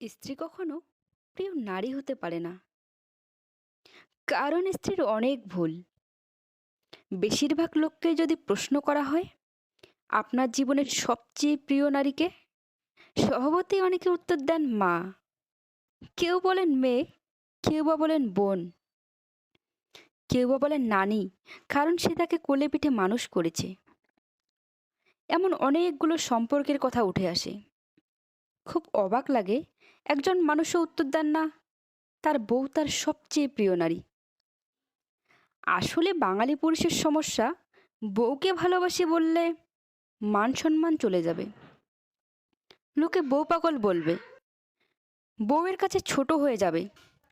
স্ত্রী কখনো প্রিয় নারী হতে পারে না। কারণ স্ত্রীর অনেক ভুল। বেশিরভাগ লোককে যদি প্রশ্ন করা হয়, আপনার জীবনের সবচেয়ে প্রিয় নারীকে? স্বভাবতেই অনেকে উত্তর দেন, মা। কেউ বলেন, মেয়ে। কেউ বা বলেন, বোন। কেউ বা বলেন, নানি। কারণ সে তাকে কোলে পিঠে মানুষ করেছে। এমন অনেকগুলো সম্পর্কের কথা উঠে আসে। খুব অবাক লাগে একজন মানুষও উত্তর দেন না। তার বউ তার সবচেয়ে প্রিয় নারী। আসলে বাঙালি পুরুষের সমস্যা, বউকে ভালোবাসি বললে মান সম্মান চলে যাবে। লোকে বউ পাগল বলবে, বউয়ের কাছে ছোট হয়ে যাবে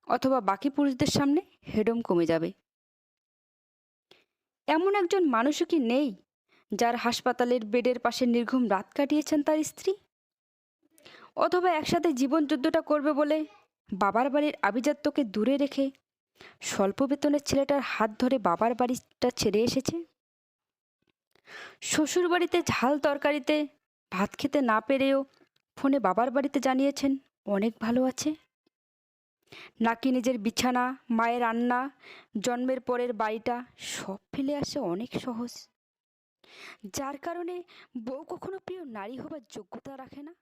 অথবা বাকি পুরুষদের সামনে হেডম কমে যাবে। এমন একজন মানুষও কি নেই, যার হাসপাতালের বেডের পাশে নির্ঘুম রাত কাটিয়েছেন তার স্ত্রী? অথবা একসাথে জীবনযুদ্ধটা করবে বলে বাবার বাড়ির আভিজাত্যকে দূরে রেখে স্বল্প বেতনের ছেলেটার হাত ধরে বাবার বাড়িটা ছেড়ে এসেছে? শ্বশুর বাড়িতে ঝাল তরকারিতে ভাত খেতে না পেরেও ফোনে বাবার বাড়িতে জানিয়েছেন, অনেক ভালো আছে। নাকি নিজের বিছানা, মায়ের রান্না, জন্মের পরের বাড়িটা সব ফেলে আসে অনেক সহজ? যার কারণে বউ কখনো প্রিয় নারী হবার যোগ্যতা রাখে না?